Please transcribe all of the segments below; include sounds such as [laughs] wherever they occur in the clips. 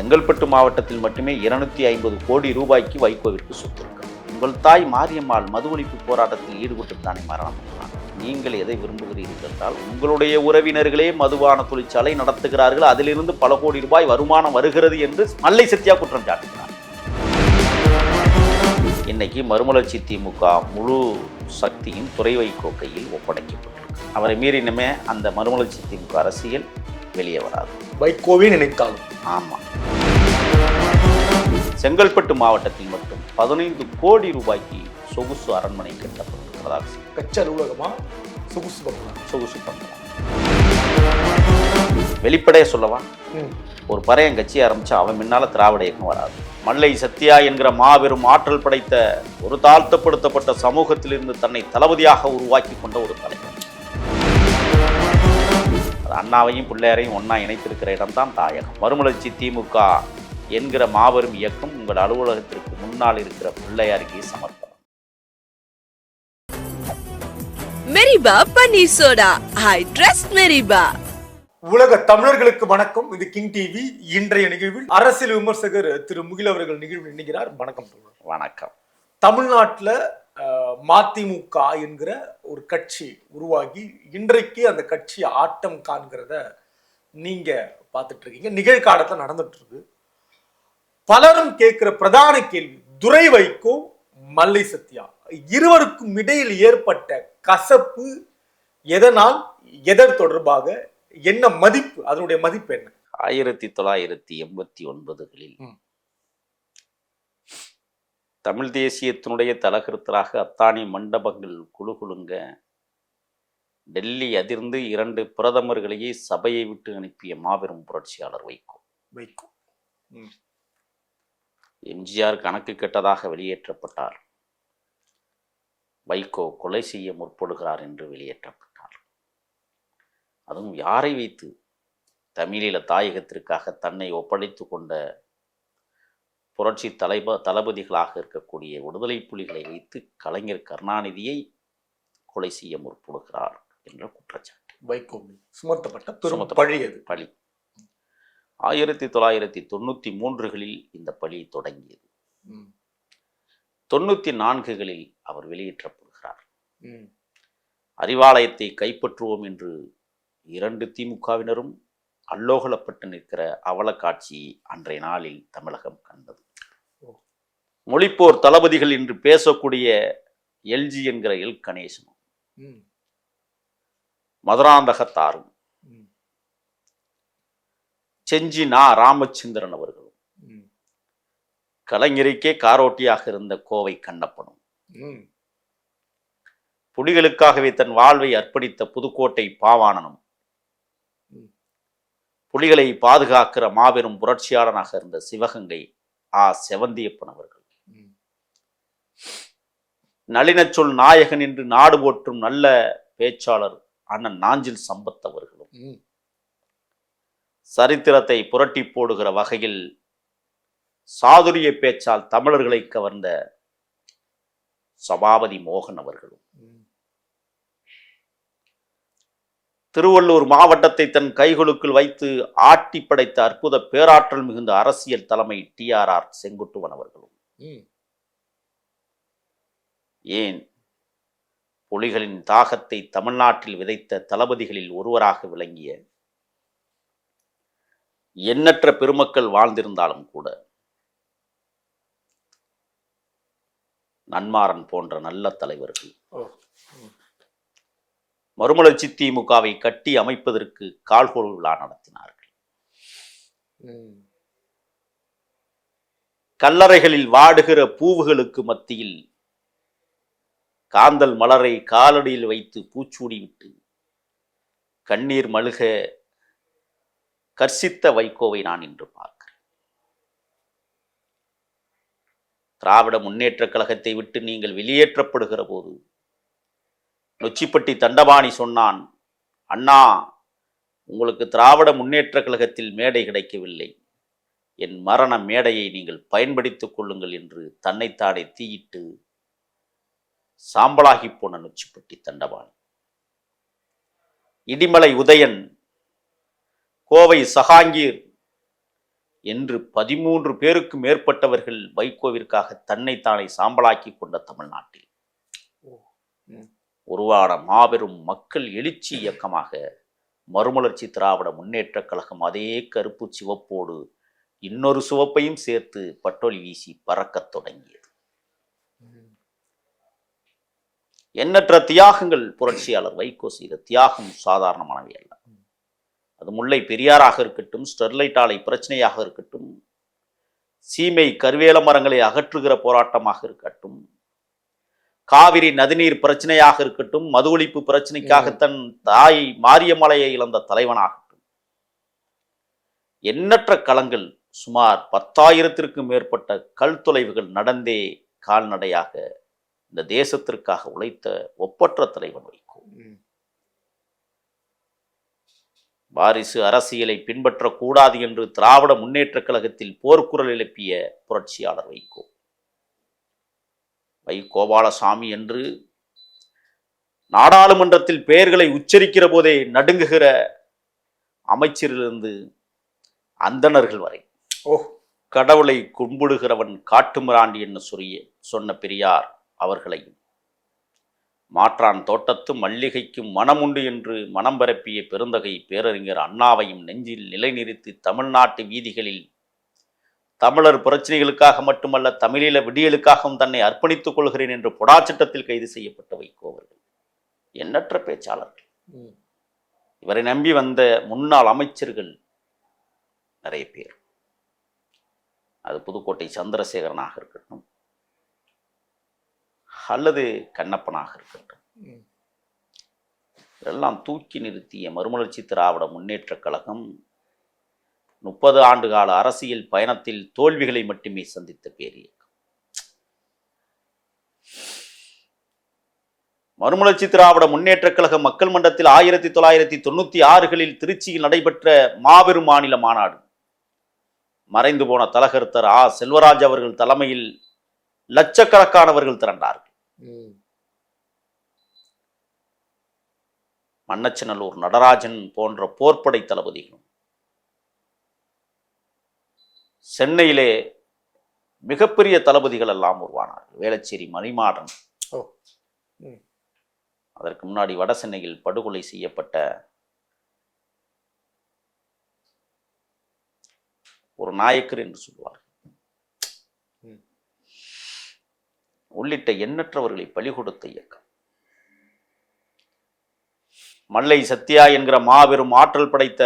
செங்கல்பட்டு மாவட்டத்தில் மட்டுமே இருநூத்தி ஐம்பது கோடி ரூபாய்க்கு வைகோவிற்கு சொத்து இருக்கு. உங்கள் தாய் மாரியம்மாள் மது ஒழிப்பு போராட்டத்தில் ஈடுபட்டு தானே மரணம். நீங்கள் எதை விரும்புகிறீர்கள் என்றால் உங்களுடைய உறவினர்களே மதுபான தொழிற்சாலை நடத்துகிறார்கள் அதிலிருந்து பல கோடி ரூபாய் வருமானம் வருகிறது என்று மல்லை சத்யா குற்றம் சாட்டுகிறார் இன்னைக்கு மறுமலர்ச்சி திமுக முழு சக்தியும் துறை வைகோ கையில் ஒப்படைக்கப்பட்டிருக்கு. அவரை மீறினுமே அந்த மறுமலர்ச்சி திமுக அரசியல் வெளியே வராது. வைகோவே நினைத்தாலும் ஆமாம் செங்கல்பட்டு மாவட்டத்தில் மட்டும் பதினைந்து கோடி ரூபாய்க்கு சொகுசு அரண்மனை கட்டப்பட்டிருக்கிறதாக. கட்சி அலுவலகமா சொகுசு பண்ணலாம் சொகுசு பண்ணலாம் வெளிப்படையா சொல்லவா? ஒரு பறையன் கட்சி ஆரம்பிச்சா அவன் முன்னால திராவிட இயக்கம் வராது. மல்லை சத்யா என்கிற மாபெரும் ஆற்றல் படைத்த ஒரு தாழ்த்தப்படுத்தப்பட்ட சமூகத்திலிருந்து தன்னை தளபதியாக உருவாக்கி கொண்ட ஒரு தலைவர். அண்ணாவையும் பிள்ளையாரையும் ஒண்ணா இணைத்திருக்கிற இடம்தான் தாயகம். மறுமலர்ச்சி திமுக என்கிற மாபெரும் இயக்கம் உங்கள் அலுவலகத்திற்கு முன்னால் இருக்கிற பிள்ளையாருக்கு சமர்ப்பணம். மெரிபா பன்னீர் சோடா. I trust Meriba. உலக தமிழர்களுக்கு வணக்கம். இது கிங் டிவி. இன்றைய நிகழ்வில் அரசியல் விமர்சகர் திரு முகில் அவர்கள் நிகழ்வில் இணைகிறார். வணக்கம். வணக்கம். தமிழ்நாட்டுல மதிமுக என்கிற ஒரு கட்சி உருவாகி இன்றைக்கு அந்த கட்சி ஆட்டம் காண்கிறத நீங்க பார்த்துட்டு இருக்கீங்க. நிகழ்காலத்துல நடந்துட்டு இருக்கு. பலரும் கேட்கிற பிரதான கேள்வி துரை வைகோ மல்லை சத்யா இருவருக்கும் இடையில் ஏற்பட்ட கசப்பு எதனால் எதர் தொடர்பாக என்ன மதிப்பு அதனுடைய மதிப்பு என்ன? ஆயிரத்தி தொள்ளாயிரத்தி எண்பத்தி ஒன்பதுகளில். தமிழ் தேசியத்தினுடைய தலகருத்தராக அத்தானி மண்டபங்கள் குழு குலுங்க டெல்லி அதிர்ந்து இரண்டு பிரதமர்களையே சபையை விட்டு அனுப்பிய மாபெரும் புரட்சியாளர் வைகோ. வைகோ. எம்ஜிஆர் கணக்கு கெட்டதாக வெளியேற்றப்பட்டார். வைகோ கொலை செய்ய முற்படுகிறார் என்று வெளியேற்றப்பட்டார். அதுவும் யாரை வைத்து? தமிழீழ தாயகத்திற்காக தன்னை ஒப்படைத்து கொண்ட புரட்சி தலைப தளபதிகளாக இருக்கக்கூடிய விடுதலை புலிகளை வைத்து கலைஞர் கருணாநிதியை கொலை செய்ய முற்படுகிறார் என்ற குற்றச்சாட்டு. வைகோ சுமத்தப்பட்ட பழி அது பழி. ஆயிரத்தி தொள்ளாயிரத்தி தொண்ணூற்றி மூன்றுகளில் இந்த பழி தொடங்கியது. தொண்ணூற்றி நான்குகளில் அவர் வெளியேற்றப்படுகிறார். அறிவாலயத்தை கைப்பற்றுவோம் என்று இரண்டு திமுகவினரும் அல்லோகலப்பட்டு நிற்கிற அவல காட்சியை அன்றைய நாளில் தமிழகம் கண்டது. மொழிப்போர் தளபதிகள் என்று பேசக்கூடிய எல்ஜி என்கிற எல் கணேசனும் மதுராந்தகத்தாரும் செஞ்சி நா ராமச்சந்திரன் அவர்களும் கலைஞருக்கே காரோட்டியாக இருந்த கோவை கண்ணப்பனும். புலிகளுக்காகவே தன் வாழ்வை அர்ப்பணித்த புதுக்கோட்டை பாவாணனும். புலிகளை பாதுகாக்கிற மாபெரும் புரட்சியாளனாக இருந்த சிவகங்கை ஆ. செவந்தியப்பன் அவர்கள். ம். நளினச் சொல் நாயகன் என்று நாடு போற்றும் நல்ல பேச்சாளர் அண்ணன் நாஞ்சில் சம்பத் அவர்களும். சரித்திரத்தை புரட்டி போடுகிற வகையில் சாதுரிய பேச்சால் தமிழர்களை கவர்ந்த சபாபதி மோகன் அவர்களும். திருவள்ளூர் மாவட்டத்தை தன் கைகளுக்குள் வைத்து ஆட்டி படைத்த அற்புத பேராற்றல் மிகுந்த அரசியல் தலைமை டிஆர்ஆர் செங்குட்டுவன் அவர்களும். ஏன் புலிகளின் தாகத்தை தமிழ்நாட்டில் விதைத்த தளபதிகளில் ஒருவராக விளங்கிய எண்ணற்ற பெருமக்கள் வாழ்ந்திருந்தாலும் கூட நன்மாறன் போன்ற நல்ல தலைவர்கள். மறுமலர்ச்சி திமுகவை கட்டி அமைப்பதற்கு கால்கோள் விழா நடத்தினார்கள். கல்லறைகளில் வாடுகிற பூவுகளுக்கு மத்தியில் காந்தல் மலரை காலடியில் வைத்து பூச்சூடி விட்டு கண்ணீர் மழுக கர்சித்த வைகோவை நான் இன்று பார்க்கிறேன். திராவிட முன்னேற்றக் கழகத்தை விட்டு நீங்கள் வெளியேற்றப்படுகிற போது நொச்சிப்பட்டி தண்டபாணி சொன்னான் அண்ணா உங்களுக்கு திராவிட முன்னேற்றக் கழகத்தில் மேடை கிடைக்கவில்லை. என் மரண மேடையை நீங்கள் பயன்படுத்திக் கொள்ளுங்கள் என்று தன்னைத்தானே தீயிட்டு சாம்பலாகி போன நொச்சிப்பட்டி தண்டபாணி. இடிமலை உதயன் கோவை சகாங்கீர் என்று பதிமூன்று பேருக்கு மேற்பட்டவர்கள் வைகோவிற்காக தன்னைத்தானே சாம்பலாக்கி கொண்ட தமிழ்நாட்டில். உருவான மாபெரும் மக்கள் எழுச்சி இயக்கமாக மறுமலர்ச்சி திராவிட முன்னேற்றக் கழகம் அதே கருப்பு சிவப்போடு இன்னொரு சிவப்பையும் சேர்த்து பட்டொலி வீசி பறக்கத் தொடங்கியது. எண்ணற்ற தியாகங்கள் புரட்சியாளர் வைகோ செய்த தியாகம் சாதாரணமானவை அல்ல அது முல்லை பெரியாராக இருக்கட்டும் ஸ்டெர்லைட் ஆலை பிரச்சனையாக இருக்கட்டும் சீமை கருவேல மரங்களை அகற்றுகிற போராட்டமாக இருக்கட்டும் காவிரி நதிநீர் பிரச்சனையாக இருக்கட்டும் மது ஒழிப்பு பிரச்சனைக்காக தன் தாய் மாரியமலையை இழந்த தலைவனாகட்டும். எண்ணற்ற களங்கள் சுமார் பத்தாயிரத்திற்கும் மேற்பட்ட கல் தொலைவுகள் நடந்தே கால்நடையாக இந்த தேசத்திற்காக உழைத்த ஒப்பற்ற தலைவன் வைக்கும். வாரிசு அரசியலை பின்பற்றக்கூடாது என்று திராவிட முன்னேற்றக் கழகத்தில் போர்க்குரல் எழுப்பிய புரட்சியாளர் வைகோ. வை கோபாலசாமி என்று நாடாளுமன்றத்தில் பெயர்களை உச்சரிக்கிற போதே நடுங்குகிற அமைச்சரிலிருந்து அந்தணர்கள் வரை. ஓ. கடவுளை கும்பிடுகிறவன் காட்டுமிராண்டி என்று சொல்லிய சொன்ன பெரியார் அவர்களையும். மாற்றான் தோட்டத்து மல்லிகைக்கும் மனமுண்டு என்று மனம் பரப்பிய பெருந்தகை பேரறிஞர் அண்ணாவையும் நெஞ்சில் நிலைநிறுத்தி தமிழ்நாட்டு வீதிகளில் தமிழர் பிரச்சனைகளுக்காக மட்டுமல்ல தமிழீழ விடியலுக்காகவும் தன்னை அர்ப்பணித்துக் கொள்கிறேன் என்று பொடாச்சட்டத்தில் கைது செய்யப்பட்ட வைகோவர்கள் எண்ணற்ற பேச்சாளர்கள். இவரை நம்பி வந்த முன்னாள் அமைச்சர்கள் நிறைய பேர். அது புதுக்கோட்டை சந்திரசேகரனாக இருக்கட்டும் அல்லது கண்ணப்பனாக இருக்கட்டும் ம். இதெல்லாம் தூக்கி நிறுத்திய மறுமலர்ச்சி திராவிட முன்னேற்றக் கழகம் முப்பது ஆண்டு கால அரசியல் பயணத்தில் தோல்விகளை மட்டுமே சந்தித்த பேரியக்கம் மறுமலர்ச்சி திராவிட முன்னேற்றக் கழக மக்கள் மன்றத்தில் ஆயிரத்தி தொள்ளாயிரத்தி தொண்ணூத்தி ஆறுகளில் திருச்சியில் நடைபெற்ற மாபெரும் மாநில மாநாடு மறைந்து போன தலகர்த்தர் ஆ செல்வராஜ் அவர்கள் தலைமையில் லட்சக்கணக்கானவர்கள் திரண்டார்கள். மன்னச்சநல்லூர் நடராஜன் போன்ற போர்ப்படை தளபதிகளும் சென்னையிலே மிகப்பெரிய தளபதிகள் எல்லாம் உருவானார்கள். வேளச்சேரி மணிமாடன். அதற்கு முன்னாடி வட சென்னையில் படுகொலை செய்யப்பட்ட ஒரு நாயக்கர் என்று சொல்வார் உள்ளிட்ட எண்ணற்றவர்களை பலி கொடுத்த இயக்கம். மல்லை சத்யா என்கிற மாபெரும் ஆற்றல் படைத்த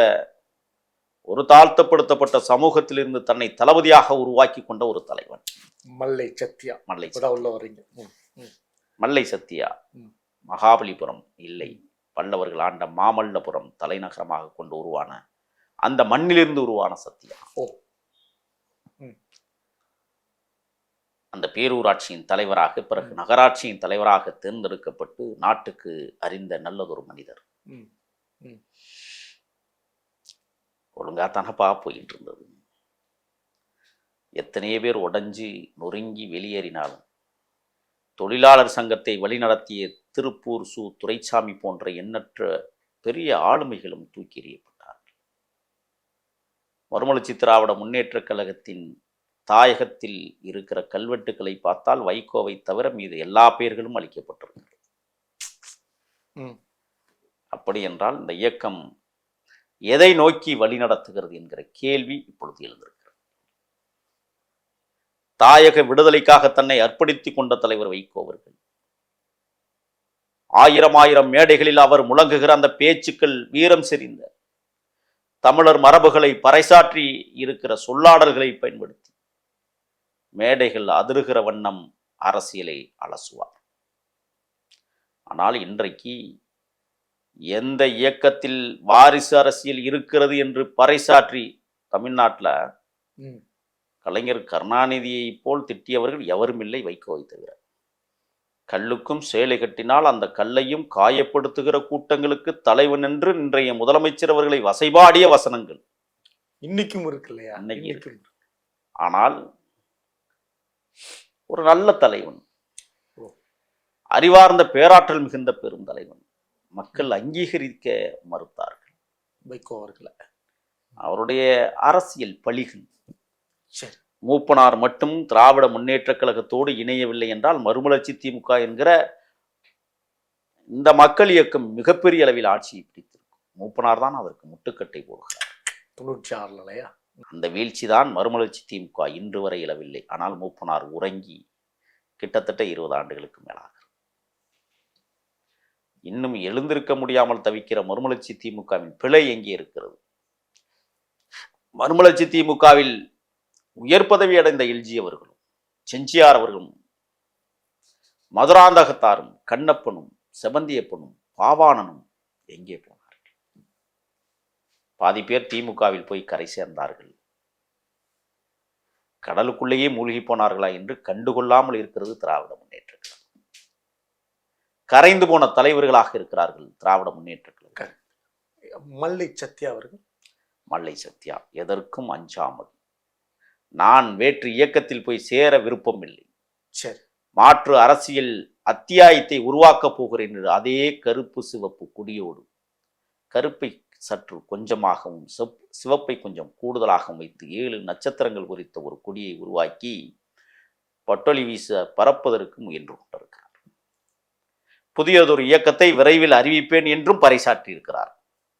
ஒரு தாழ்த்தப்படுத்தப்பட்ட சமூகத்திலிருந்து தன்னை தளபதியாக உருவாக்கி கொண்ட ஒரு தலைவன். மல்லை சத்யா. மல்லை உள்ள. மல்லை சத்யா. மகாபலிபுரம் இல்லை. பல்லவர்கள் ஆண்ட மாமல்லபுரம் தலைநகரமாக கொண்டு உருவான அந்த மண்ணிலிருந்து உருவான சத்யா. ஓ அந்த பேரூராட்சியின் தலைவராக பிறகு நகராட்சியின் தலைவராக தேர்ந்தெடுக்கப்பட்டு நாட்டுக்கு அறிந்த நல்லதொரு மனிதர். ஒழுங்கா தானப்பா போயிட்டு இருந்தது எத்தனையோ பேர் உடைஞ்சு நொறுங்கி வெளியேறினாலும் தொழிலாளர் சங்கத்தை வழிநடத்திய திருப்பூர் சு. துரைசாமி போன்ற எண்ணற்ற பெரிய ஆளுமைகளும் தூக்கி எறியப்பட்டார்கள். மறுமலர்ச்சி திராவிட முன்னேற்றக் கழகத்தின் தாயகத்தில் இருக்கிற கல்வெட்டுக்களை பார்த்தால் வைகோவை தவிர மீது எல்லா பெயர்களும் அளிக்கப்பட்டிருக்கிறது. அப்படி என்றால் இந்த இயக்கம் எதை நோக்கி வழிநடத்துகிறது என்கிற கேள்வி இப்பொழுது எழுந்திருக்கிறது தாயக விடுதலைக்காக தன்னை அர்ப்பணித்துக் கொண்ட தலைவர் வைகோ அவர்கள் ஆயிரம் ஆயிரம் மேடைகளில் அவர் முழங்குகிற அந்த பேச்சுக்கள் வீரம் செறிந்த தமிழர் மரபுகளை பறைசாற்றி இருக்கிற சொல்லாடல்களை பயன்படுத்தி மேடைகள் அதிருகிற வண்ணம் அரசியலை அலசுவார். ஆனால் இன்றைக்கு எந்த இயக்கத்தில் வாரிசு அரசியல் இருக்கிறது என்று பறைசாற்றி தமிழ்நாட்டில். கலைஞர் கருணாநிதியை போல் திட்டியவர்கள் எவரும் இல்லை வைகோவை தவிர. கல்லுக்கும் சேலை கட்டினால் அந்த கல்லையும் காயப்படுத்துகிற கூட்டங்களுக்கு தலைவன் என்று இன்றைய முதலமைச்சர் அவர்களை வசைபாடிய வசனங்கள். இன்னைக்கும் இருக்கு இல்லையா இன்னைக்கு ஆனால் ஒரு நல்ல தலைவன். அறிவார்ந்த பேராற்றல் மிகுந்த பெரும் தலைவன். மக்கள் அங்கீகரிக்க மறுத்தார்கள். வைகோ அவர்களை. அவருடைய அரசியல் பழிகள். சரி. மூப்பனார் மட்டும் திராவிட முன்னேற்றக் கழகத்தோடு இணையவில்லை என்றால் மறுமலர்ச்சி திமுக என்கிற இந்த மக்கள் இயக்கம் மிகப்பெரிய அளவில் ஆட்சியை பிடித்திருக்கும். மூப்பனார் தான் அதற்கு முட்டுக்கட்டை போடுகிறார். தொண்ணூற்றி ஆறுல இல்லையா? அந்த வீழ்ச்சி தான் மறுமலர்ச்சி திமுக இன்று வரை இழவில்லை. ஆனால் மூப்பனார் உறங்கி கிட்டத்தட்ட இருபது ஆண்டுகளுக்கு மேலாக. இன்னும் எழுந்திருக்க முடியாமல் தவிக்கிற மறுமலர்ச்சி திமுகவின் பிழை எங்கே இருக்கிறது? மறுமலர்ச்சி திமுகவில் உயர் பதவி அடைந்த எல்ஜி அவர்களும் செஞ்சியார் அவர்களும் மதுராந்தகத்தாரும் கண்ணப்பனும் செவந்தியப்பனும் பாவாணனும் எங்கே போனார்கள்? பாதி பேர் திமுகவில் போய் கரை சேர்ந்தார்கள். கடலுக்குள்ளேயே மூழ்கி போனார்களா என்று கண்டுகொள்ளாமல் இருக்கிறது திராவிட முன்னேற்ற கழகம். கரைந்து போன தலைவர்களாக இருக்கிறார்கள் திராவிட முன்னேற்ற கழகம். மல்லை சத்யா அவர்கள். மல்லை சத்யா எதற்கும் அஞ்சாமல். நான் வேற்று இயக்கத்தில் போய் சேர விருப்பமில்லை சரி. மாற்று அரசியல் அத்தியாயத்தை உருவாக்கப் போகிறேன் என்று அதே கருப்பு சிவப்பு கொடியோடு கருப்பை சற்று கொஞ்சமாகவும் சிவப் சிவப்பை கொஞ்சம் கூடுதலாகவும் வைத்து ஏழு நட்சத்திரங்கள் குறித்த ஒரு கொடியை உருவாக்கி பட்டொலி வீச பறப்பதற்கு முயன்று கொண்டிருக்கிறார். புதியதொரு இயக்கத்தை விரைவில் அறிவிப்பேன் என்றும் பறைசாற்றியிருக்கிறார்.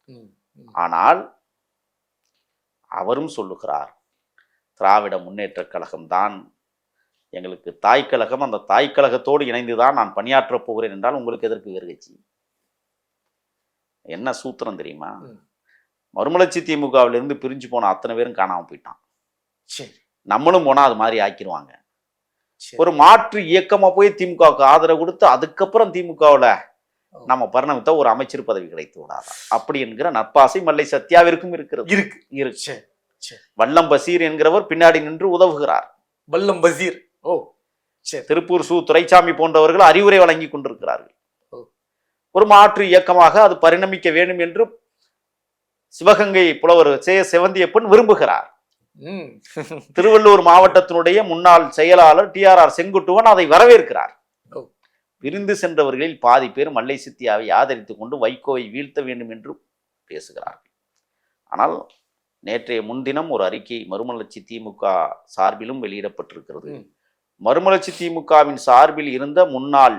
ம், ம். ஆனால் அவரும் சொல்லுகிறார் திராவிட முன்னேற்றக் கழகம்தான் எங்களுக்கு தாய் கழகம் அந்த தாய் கழகத்தோடு இணைந்துதான் நான் பணியாற்றப் போகிறேன் என்றால் உங்களுக்கு எதற்கு வேறு கட்சி? என்ன சூத்திரம் தெரியுமா. மறுமலர்ச்சி திமுகவிலிருந்து பிரிஞ்சு போன அத்தனை பேரும் காணாம போயிட்டான். சரி. நம்மளும் போனா அது மாதிரி ஆக்கிடுவாங்க. ஒரு மாற்று இயக்கமா போய் திமுகவுக்கு ஆதரவு கொடுத்து அதுக்கப்புறம் திமுகவுல நம்ம பரிணமித்த ஒரு அமைச்சர் பதவி கிடைத்து விடாதா? அப்படி என்கிற நட்பாசை மல்லை சத்யாவிற்கும் இருக்கிறது. இருக்கு. இருக்கு. வல்லம் பசீர் என்கிறவர் பின்னாடி நின்று உதவுகிறார். வல்லம் வசீர் ஓ. சரி. திருப்பூர் சு துரைசாமி போன்றவர்கள் அறிவுரை வழங்கி கொண்டிருக்கிறார்கள். ஒரு மாற்று இயக்கமாக அது பரிணமிக்க வேண்டும் என்று சிவகங்கை புலவர் சே செவந்தியப்பன் விரும்புகிறார். திருவள்ளூர் மாவட்டத்தினுடைய முன்னாள் செயலாளர் டி ஆர் ஆர் செங்குட்டுவன் அதை வரவேற்கிறார். ஓ. பிரிந்து சென்றவர்களில் பாதி பேர் மல்லை சித்தியாவை ஆதரித்துக் கொண்டு வைகோவை வீழ்த்த வேண்டும் என்று பேசுகிறார்கள். ஆனால் நேற்றைய முன்தினம் ஒரு அறிக்கை மறுமலர்ச்சி திமுக சார்பிலும் வெளியிடப்பட்டிருக்கிறது. மறுமலர்ச்சி திமுகவின் சார்பில் இருந்த முன்னாள்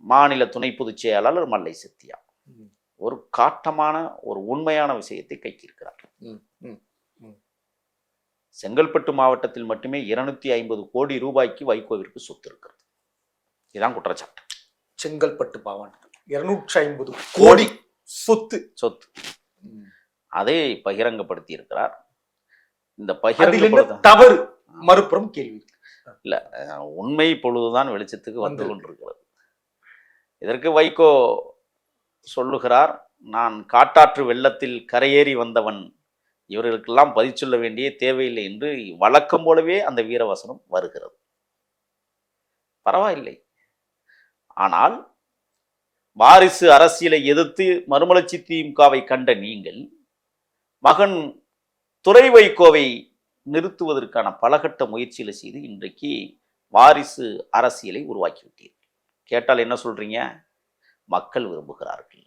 மாநில துணை பொதுச் செயலாளர் மல்லை சத்யா ம். ஒரு காட்டமான ஒரு உண்மையான விஷயத்தை கைக்கிருக்கிறார் செங்கல்பட்டு மாவட்டத்தில் மட்டுமே இருநூத்தி ஐம்பது கோடி ரூபாய்க்கு வைகோவிற்கு சொத்து இருக்கிறது. இதுதான் குற்றச்சாட்டு. செங்கல்பட்டு மாவட்டம். இருநூற்றி ஐம்பது கோடி சொத்து. சொத்து. அதை பகிரங்கப்படுத்தி இருக்கிறார். இந்த பகிரங்க தவறு? மறுபுறம் கேள்வி. உண்மை பொழுதுதான் வெளிச்சத்துக்கு வந்து. கொண்டிருக்கிறது இதற்கு வைகோ சொல்லுகிறார் நான் காட்டாற்று வெள்ளத்தில் கரையேறி வந்தவன். இவர்களுக்கெல்லாம் பதில் சொல்ல வேண்டிய தேவையில்லை என்று வழக்கம் போலவே அந்த வீரவசனம் வருகிறது. பரவாயில்லை. ஆனால் வாரிசு அரசியலை எதிர்த்து மறுமலர்ச்சி திமுகவை கண்ட நீங்கள் மகன் துறை வைகோவை நிறுத்துவதற்கான பலகட்ட முயற்சிகளை செய்து இன்றைக்கு வாரிசு அரசியலை உருவாக்கிவிட்டீர்கள். கேட்டால் என்ன சொல்கிறீங்க மக்கள் விரும்புகிறார்கள்.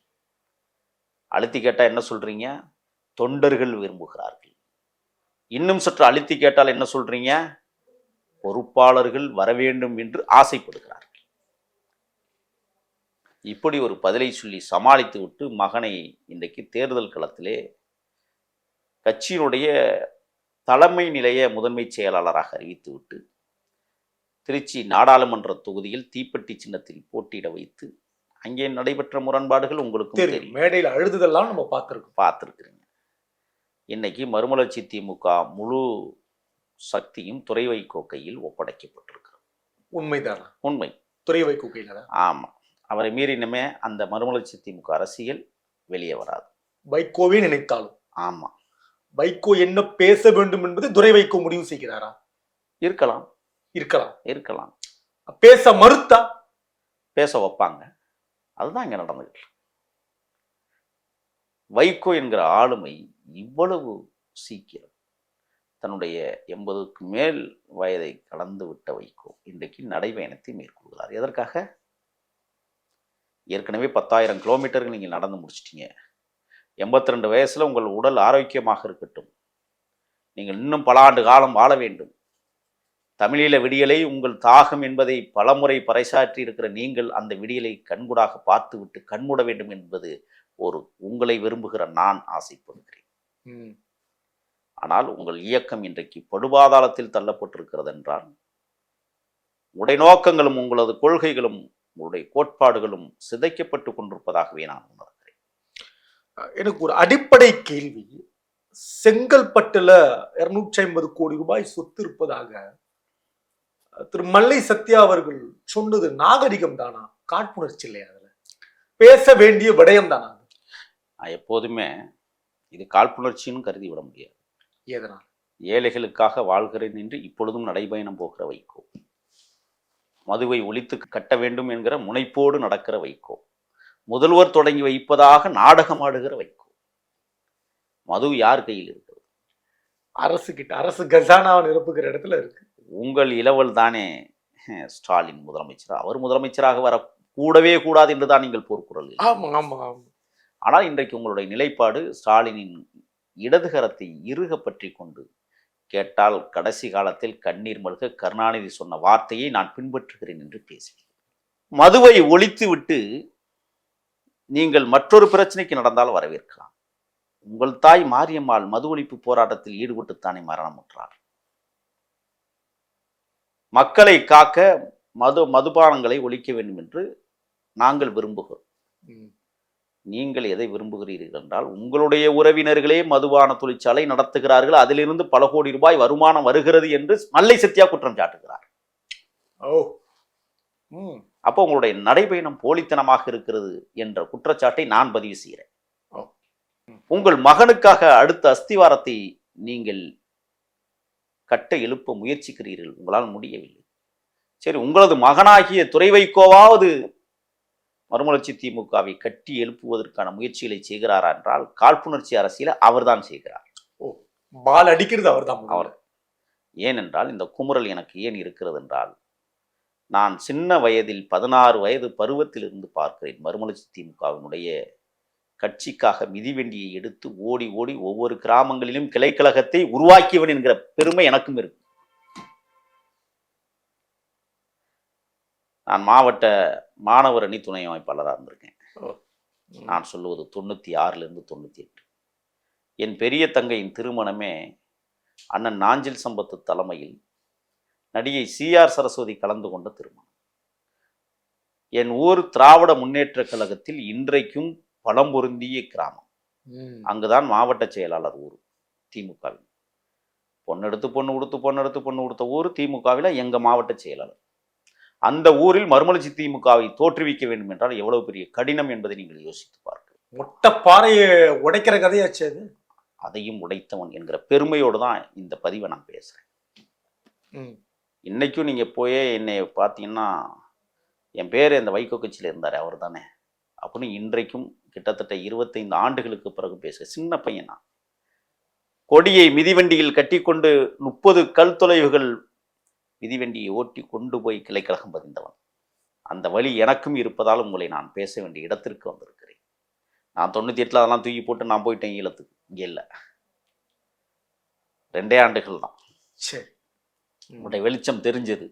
அழுத்தி கேட்டால் என்ன சொல்கிறீங்க தொண்டர்கள் விரும்புகிறார்கள். இன்னும் சற்று அழுத்தி கேட்டால் என்ன சொல்கிறீங்க பொறுப்பாளர்கள் வரவேண்டும் என்று ஆசைப்படுகிறார்கள். இப்படி ஒரு பதிலை சொல்லி சமாளித்து விட்டு மகனை இன்றைக்கு தேர்தல் களத்திலே கட்சியினுடைய தலைமை நிலைய முதன்மை செயலாளராக அறிவித்துவிட்டு திருச்சி நாடாளுமன்ற தொகுதியில் தீப்பெட்டி சின்னத்தில் போட்டியிட வைத்து அங்கே நடைபெற்ற முரண்பாடுகள் உங்களுக்கும் தெரியும். மேடையில் அழுதுதெல்லாம் நம்ம பார்த்திருக்கோம். பார்த்துருக்குறீங்க. இன்னைக்கு மறுமலர்ச்சி திமுக முழு சக்தியும் துறை வைகோ கையில் ஒப்படைக்கப்பட்டிருக்கிறது. உண்மைதானா? உண்மை. துறை வைகோ கையில ஆமாம் அவரை மீறினமே அந்த மறுமலர்ச்சி திமுக அரசியல் வெளியே வராது. வைகோவே நினைத்தாலும். ஆமாம் வைகோ என்ன பேச வேண்டும் என்பது துரை வைகோ முடிவு செய்கிறாரா? இருக்கலாம். இருக்கலாம். இருக்கலாம். பேச மறுத்தா? பேச வைப்பாங்க. அதுதான் இங்க நடந்துகிட்டு. வைகோ என்கிற ஆளுமை இவ்வளவு சீக்கிரம் தன்னுடைய எண்பதுக்கு மேல் வயதை கடந்து விட்ட வைகோ இன்றைக்கு நடைபயணத்தை மேற்கொள்கிறார். எதற்காக? ஏற்கனவே பத்தாயிரம் கிலோமீட்டர்கள் நீங்கள் நடந்து முடிச்சிட்டீங்க. எண்பத்தி ரெண்டு வயசுல உங்கள் உடல் ஆரோக்கியமாக இருக்கட்டும். நீங்கள் இன்னும் பல ஆண்டு காலம் வாழ வேண்டும். தமிழீழ விடியலை உங்கள் தாகம் என்பதை பலமுறை பறைசாற்றி இருக்கிற நீங்கள் அந்த விடியலை கண்கூடாக பார்த்துவிட்டு கண்மூட வேண்டும் என்பது ஒரு உங்களை விரும்புகிற நான் ஆசைப்படுகிறேன். ஆனால் உங்கள் இயக்கம் இன்றைக்கு படுபாதாளத்தில் தள்ளப்பட்டிருக்கிறது என்றால் உடைய நோக்கங்களும் உங்களது கொள்கைகளும் உங்களுடைய கோட்பாடுகளும் சிதைக்கப்பட்டு கொண்டிருப்பதாகவே நான் உணர்கிறேன். எனக்கு ஒரு அடிப்படை கேள்வி. செங்கல்பட்டுல இருநூற்றி ஐம்பது கோடி ரூபாய் சொத்து இருப்பதாக திரு மல்லை சத்யா அவர்கள் சொன்னது நாகரிகம் தானா? காழ்ப்புணர்ச்சி இல்லையா அதுல? பேச வேண்டிய விடயம் தானா? நான் எப்போதுமே இது காழ்ப்புணர்ச்சின்னு கருதி விட முடியாது. எதனால்? ஏழைகளுக்காக வாழ்கிறேன் என்று இப்பொழுதும் நடைபயணம் போகிற வைகோ. மதுவை ஒழித்து கட்ட வேண்டும் என்கிற முனைப்போடு நடக்கிற வைகோ. முதல்வர் தொடங்கி வைப்பதாக நாடகமாடுகிற வைகோ. மது யார் கையில் இருக்கிறது? அரசு கிட்ட அரசு கஜானாவை நிரப்புகிற இடத்துல இருக்கு. உங்கள் இளவல் தானே? [laughs] ஸ்டாலின் முதலமைச்சர்? அவர் முதலமைச்சராக வர கூடவே கூடாது என்று தான் நீங்கள் போர்க்குரல் ஆமா ஆமா ஆமா. ஆனால் இன்றைக்கு உங்களுடைய நிலைப்பாடு ஸ்டாலினின் இடதுகரத்தை இறுக பற்றி கொண்டு கேட்டால் கடைசி காலத்தில் கண்ணீர் மல்க கருணாநிதி சொன்ன வார்த்தையை நான் பின்பற்றுகிறேன் என்று பேசுவேன் மதுவை ஒழித்துவிட்டு நீங்கள் மற்றொரு பிரச்சனைக்கு நடந்தால் வரவேற்கலாம். உங்கள் தாய் மாரியம்மாள் மது ஒழிப்பு போராட்டத்தில் ஈடுபட்டுத்தானே மரணமுற்றார் மக்களை காக்க மது மதுபானங்களை ஒழிக்க வேண்டும் என்று நாங்கள் விரும்புகிறோம். நீங்கள் எதை விரும்புகிறீர்கள் என்றால் உங்களுடைய உறவினர்களே மதுபான தொழிற்சாலை நடத்துகிறார்கள் அதிலிருந்து பல கோடி ரூபாய் வருமானம் வருகிறது என்று மல்லை சத்யா குற்றம் சாட்டுகிறார். ஓ. அப்போ உங்களுடைய நடைபயணம் போலித்தனமாக இருக்கிறது என்ற குற்றச்சாட்டை நான் பதிவு செய்கிறேன். உங்கள் மகனுக்காக அடுத்த அஸ்திவாரத்தை நீங்கள் கட்ட எழுப்ப முயற்சிக்கிறீர்கள். உங்களால் முடியவில்லை. சரி உங்களது மகனாகிய துறை வைகோவாவது மறுமலர்ச்சி திமுகவை கட்டி எழுப்புவதற்கான முயற்சிகளை செய்கிறாரா என்றால் காழ்ப்புணர்ச்சி அரசியல அவர்தான் செய்கிறார். பால் அடிக்கிறது அவர்தான் அவர். ஏனென்றால் இந்த குமுறல் எனக்கு ஏன் இருக்கிறது என்றால் நான் சின்ன வயதில் பதினாறு வயது பருவத்திலிருந்து பார்க்கிறேன் மறுமலர்ச்சி திமுகவினுடைய கட்சிக்காக மிதிவண்டியை எடுத்து ஓடி ஓடி ஒவ்வொரு கிராமங்களிலும் கிளைக்கழகத்தை உருவாக்கியவன் என்கிற பெருமை எனக்கும் இருக்கு. நான் மாவட்ட மாணவர் அணி துணை அமைப்பாளராக இருந்திருக்கேன். நான் சொல்லுவது தொண்ணூற்றி ஆறிலிருந்து தொண்ணூற்றி எட்டு என் பெரிய தங்கையின் திருமணமே அண்ணன் நாஞ்சில் சம்பத்து தலைமையில் நடிகை சிஆர் சரஸ்வதி கலந்து கொண்ட திருமணம். என் ஊர் திராவிட முன்னேற்றக் கழகத்தில் இன்றைக்கும் பலம் பொருந்திய கிராமம். அங்குதான் மாவட்ட செயலாளர் ஊர் திமுகவில் பொண்ணெடுத்து பொண்ணு கொடுத்து பொண்ணெடுத்து பொண்ணு கொடுத்த ஊர் திமுகவில் எங்க மாவட்ட செயலாளர். அந்த ஊரில் மறுமலர்ச்சி திமுகவை தோற்றுவிக்க வேண்டும் என்றால் எவ்வளவு பெரிய கடினம் என்பதை நீங்கள் யோசித்து பார்க்க மொட்டை பாறையை உடைக்கிற கதையாச்சு அது? அதையும் உடைத்தவன் என்கிற பெருமையோடு தான் இந்த பதிவை நான் பேசுகிறேன். இன்னைக்கும் நீங்கள் போய் என்னை பார்த்தீங்கன்னா என் பேர் இந்த வைகோ கட்சியில் இருந்தார். அவர் தானே அப்படின்னு இன்றைக்கும் கிட்டத்தட்ட இருபத்தைந்து ஆண்டுகளுக்கு பிறகு பேச சின்ன பையன்? கொடியை மிதிவண்டியில் கட்டிக்கொண்டு முப்பது கல் தொலைவுகள் மிதிவண்டியை ஓட்டி கொண்டு போய் கிளைக்கழகம் பதிந்தவன். அந்த வழி எனக்கும் இருப்பதால் உங்களை நான் பேச வேண்டிய இடத்திற்கு வந்திருக்கிறேன். நான் தொண்ணூற்றி எட்டில் அதெல்லாம் தூக்கி போட்டு நான் போயிட்டேன் ஈழத்துக்கு. இங்கே இல்லை. ரெண்டே ஆண்டுகள் தான். சரி. உங்களுடைய வெளிச்சம் தெரிஞ்சது.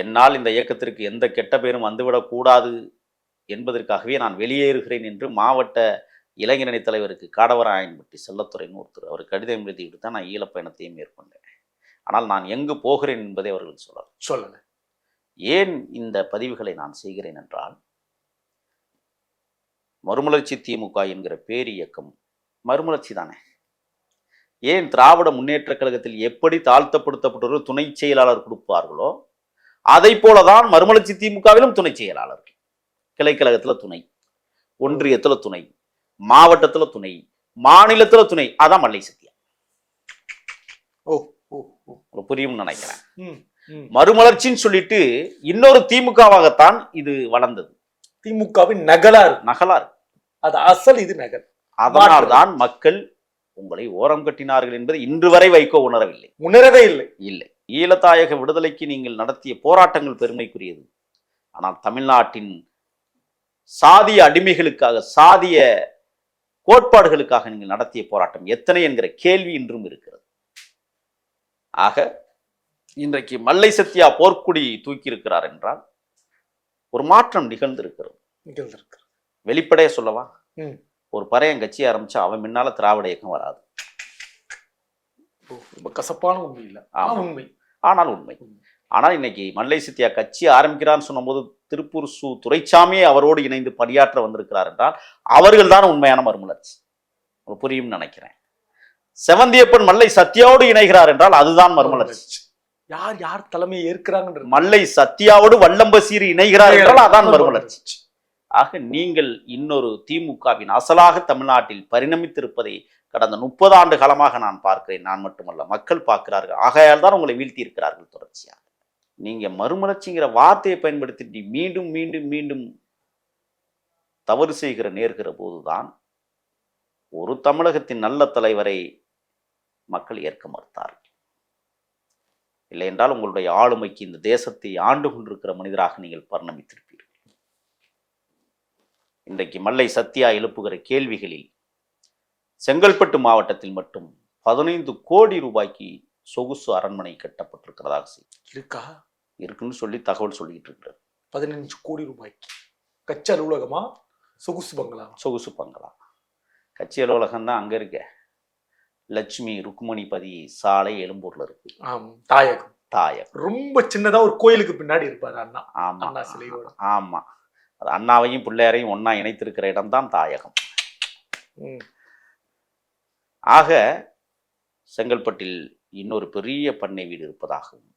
என்னால் இந்த இயக்கத்திற்கு எந்த கெட்ட பேரும் வந்துவிடக்கூடாது என்பதற்காகவே நான் வெளியேறுகிறேன் என்று மாவட்ட இளைஞரணி தலைவருக்கு காடவராயன்பட்டி செல்லத்துறைன்னு ஒருத்தர் அவர் கடிதம் எழுதிவிட்டு தான் நான் ஈழப் பயணத்தையும் மேற்கொண்டேன். ஆனால் நான் எங்கு போகிறேன் என்பதை அவர்கள் சொல்லலாம் சொல்லல. ஏன் இந்த பதிவுகளை நான் செய்கிறேன் என்றால் மறுமலர்ச்சி திமுக என்கிற பேரியக்கம் மறுமலர்ச்சி தானே? ஏன் திராவிட முன்னேற்றக் கழகத்தில் எப்படி தாழ்த்தப்படுத்தப்பட்டவர்கள் துணை செயலாளர் கொடுப்பார்களோ அதை போலதான் மறுமலர்ச்சி திமுகவிலும் துணை செயலாளர்கள். கிளைக்கழகத்துல துணை ஒன்றியத்துல துணை மாவட்டத்துல துணை மாநிலத்துல துணை. அதான் மல்லை சத்தியம் ஓ புரியும்னு நினைக்கிறேன். மறுமலர்ச்சின்னு சொல்லிட்டு இன்னொரு திமுகவாகத்தான் இது வளர்ந்தது. திமுகவின் நகலா இருக்கு. நகலா இருக்கு. அது அசல் இது நகல். அதனால்தான் மக்கள் உங்களை ஓரம் கட்டினார்கள் என்பதை இன்று வரை வைகோ உணரவில்லை. உணரவே இல்லை. இல்லை. ஈழத்தாயக விடுதலைக்கு நீங்கள் நடத்திய போராட்டங்கள் பெருமைக்குரியது. ஆனால் தமிழ்நாட்டின் சாதிய அடிமைகளுக்காக சாதிய கோட்பாடுகளுக்காக நீங்கள் நடத்திய போராட்டம் எத்தனை என்கிற கேள்வி இன்றும் இருக்கிறது. ஆக இன்றைக்கு மல்லை சத்யா போர்க்குடி தூக்கி இருக்கிறார் என்றால் ஒரு மாற்றம் நிகழ்ந்திருக்கிறது. நிகழ்ந்திருக்கு வெளிப்படையா சொல்லவா. ஒரு பறையன் கட்சி ஆரம்பிச்சா அவன் முன்னால திராவிட இயக்கம் வராது. ரொம்ப கசப்பான உண்மை இல்ல. ஆனால் உண்மை. ஆனால் இன்னைக்கு மல்லை சத்யா கட்சி ஆரம்பிக்கிறான்னு சொன்னபோது திருப்பூர் சு துரைசாமியே அவரோடு இணைந்து பணியாற்ற வந்திருக்கிறார் என்றால் அவர்கள் தான் உண்மையான மறுமலர்ச்சி. புரியும் நினைக்கிறேன். செவந்தியப்பன் மல்லை சத்யாவோடு இணைகிறார் என்றால் அதுதான் மறுமலர்ச்சி. யார் யார் தலைமையை ஏற்கிறாங்கன்றது மல்லை சத்யாவோடு வல்லம்பசீர் இணைகிறார் என்றால் அதான் மறுமலர்ச்சி. ஆக நீங்கள் இன்னொரு திமுகவின் அசலாக தமிழ்நாட்டில் பரிணமித்திருப்பதை கடந்த முப்பது ஆண்டு காலமாக நான் பார்க்கிறேன். நான் மட்டுமல்ல மக்கள் பார்க்கிறார்கள். ஆகையால் தான் உங்களை வீழ்த்தி இருக்கிறார்கள் தொடர்ச்சியாக நீங்க மறுமலர்ச்சிங்கிற வார்த்தையை பயன்படுத்தி மீண்டும் மீண்டும் மீண்டும் தவறு செய்கிற நேர்கிற போதுதான் ஒரு தமிழகத்தின் நல்ல தலைவரை மக்கள் ஏற்க மறுத்தார்கள். இல்லை என்றால் உங்களுடைய ஆளுமைக்கு இந்த தேசத்தை ஆண்டு கொண்டிருக்கிற மனிதராக நீங்கள் பரிணமித்திருப்பீர்கள். இன்றைக்கு மல்லை சத்யா எழுப்புகிற கேள்விகளில் செங்கல்பட்டு மாவட்டத்தில் மட்டும் பதினைந்து கோடி ரூபாய்க்கு சொகுசு அரண்மனை கட்டப்பட்டிருக்கிறதாக செய்தி. இருக்கா? இருக்குன்னு சொல்லி தகவல் சொல்லிட்டு இருக்கிறார் பதினஞ்சு கோடி ரூபாய்க்கு கட்சி அலுவலகமா? சொகுசு பங்களா. சொகுசு பங்களா. கட்சி அலுவலகம் தான் அங்க இருக்க. லட்சுமி ருக்மணிபதி சாலை எழும்பூர்ல இருக்கு. தாயகம். தாயம் ரொம்ப சின்னதா ஒரு கோயிலுக்கு பின்னாடி இருப்பாரு அண்ணா. ஆமா. அண்ணா சிலையோட. ஆமா. அது அண்ணாவையும் பிள்ளையாரையும் ஒண்ணா இணைத்திருக்கிற இடம்தான் தாயகம். ம். ஆக செங்கல்பட்டில் இன்னொரு பெரிய பண்ணை வீடு இருப்பதாகவும்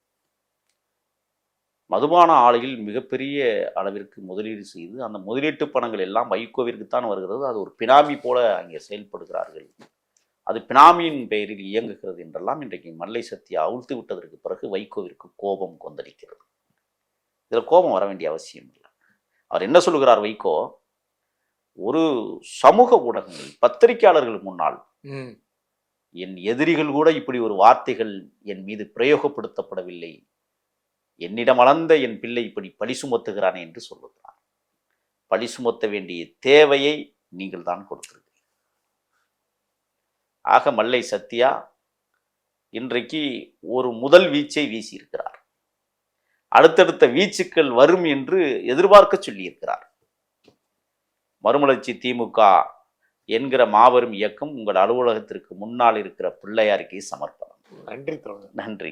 மதுபான ஆலையில் மிகப்பெரிய அளவிற்கு முதலீடு செய்து அந்த முதலீட்டு பணங்கள் எல்லாம் வைகோவிற்குத்தான் வருகிறது. அது ஒரு பினாமி போல அங்கே செயல்படுகிறார்கள். அது பினாமியின் பெயரில் இயங்குகிறது என்றெல்லாம் இன்றைக்கு மல்லை சக்தியை அவிழ்த்து விட்டதற்கு பிறகு வைகோவிற்கு கோபம் கொந்தளிக்கிறது. இதில் கோபம் வர வேண்டிய அவசியம் இல்லை. அவர் என்ன சொல்லுகிறார் வைகோ? ஒரு சமூக ஊடகங்கள் பத்திரிகையாளர்கள் முன்னால். என் எதிரிகள் கூட இப்படி ஒரு வார்த்தைகள் என் மீது பிரயோகப்படுத்தப்படவில்லை. என்னிடம் வளர்ந்த என் பிள்ளை இப்படி பழி சுமத்துகிறானே என்று சொல்லுகிறார் பழி சுமத்த வேண்டிய தேவையை நீங்கள் தான் கொடுத்திருக்கிறீர்கள். ஆக மல்லை சத்யா இன்றைக்கு ஒரு முதல் வீச்சை வீசியிருக்கிறார். அடுத்தடுத்த வீச்சுக்கள் வரும் என்று எதிர்பார்க்க சொல்லியிருக்கிறார். மறுமலர்ச்சி திமுக என்கிற மாபெரும் இயக்கம் உங்கள் அலுவலகத்திற்கு முன்னால் இருக்கிற பிள்ளையாருக்கு சமர்ப்பணம். நன்றி நன்றி.